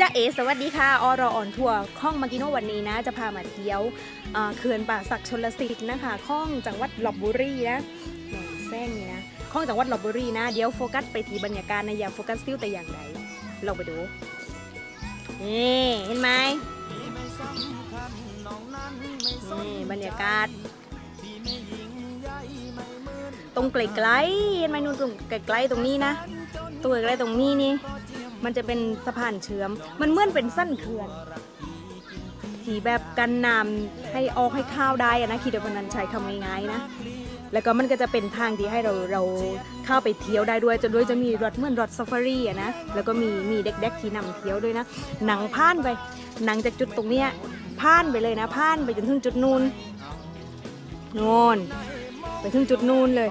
จ้าเอสวัสดีค่ะอรออนทัวร์ข้องมากิโนวันนี้นะ จะพามาเที่ยวเอ่อเขื่อนป่าศักดิ์ชนลสิทธิ์นะคะข้องจังหวัดลบบุรีนะแหม่แซงนี่นะข้องจังหวัดลบบุรีนะ เดี๋ยวโฟกัสไปที่บรรยากาศนะอย่าโฟกัสซิ้วแต่อย่างใดลองไปดูนี่เห็นไหมนี่บรรยากาศ ตรงไกลๆเห็นไหมนู่นตรงไกลๆตรงนี้นะตรงไกลๆตรงนี้นี่ มันจะเป็นสะพานเชื่อม มันเหมือนเป็นสั้นเขื่อนที่แบบกันน้ำให้ออกให้ข้าวได้อะนะคิดว่านั้นใช้คำง่ายๆนะ แล้วก็มันก็จะเป็นทางที่ให้เราเราเข้าไปเที่ยวได้ด้วยจนด้วยจะมีรถเหมือนรถซาฟารีอะนะแล้วก็มีมีเด็กๆที่นำเที่ยวด้วยนะหนังผ่านไปหนังจากจุดตรงเนี้ยผ่านไปเลยนะผ่านไปจนถึงจุดนูนนูนไปถึงจุดนูนเลย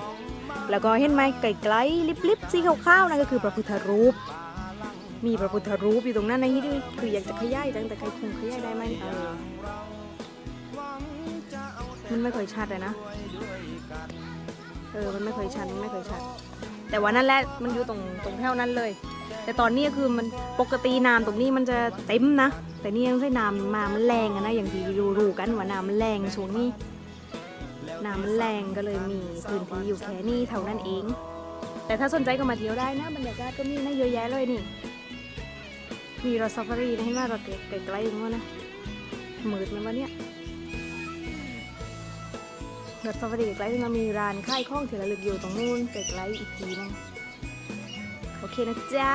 แล้วก็เห็นไหมไกลๆลิบๆสีขาวๆนั่นก็คือพระพุทธรูป มีพระพุทธรูปอยู่ตรงนั้นในที่คืออยากจะขยายจังแต่ใครคงขยายได้ไหมเออมันไม่ค่อยชัดเลยนะ เออ มันไม่ค่อยชัด มันไม่ค่อยชัด แต่ว่านั่นแหละ มันอยู่ตรงตรงแถวนั้นเลย แต่ตอนนี้คือมันปกติน้ำตรงนี้มันจะเต็มนะ แต่นี่ยังใช้น้ำมามันแรงนะ อย่างที่รู้ๆกันว่าน้ำมันแรงช่วงนี้ น้ำมันแรงก็เลยมีพื้นที่อยู่แค่นี้เท่านั้นเอง แต่ถ้าสนใจก็มาเที่ยวได้นะ บรรยากาศก็มีนะเยอะแยะเลยนี่ มีรถซาฟฟารีนะเห็นว่ารถไกลๆอย่างนะมืดมันวะเนี่ยรถซาฟฟารีไกลๆมันมีร้านค่ายข้องที่ระลึกอยู่ตรงนู้นไกลๆอีกทีนึงโอเคนะจ๊ะ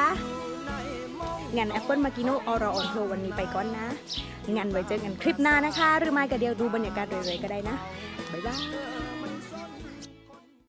งานแอปเปิลมากิโนออรออนโทวันนี้ไปก่อนนะงานไว้เจอกันคลิปหน้านะคะ หรือไม่ก็เดียวดูบรรยากาศเรื่อยๆก็ได้นะ บ๊ายบาย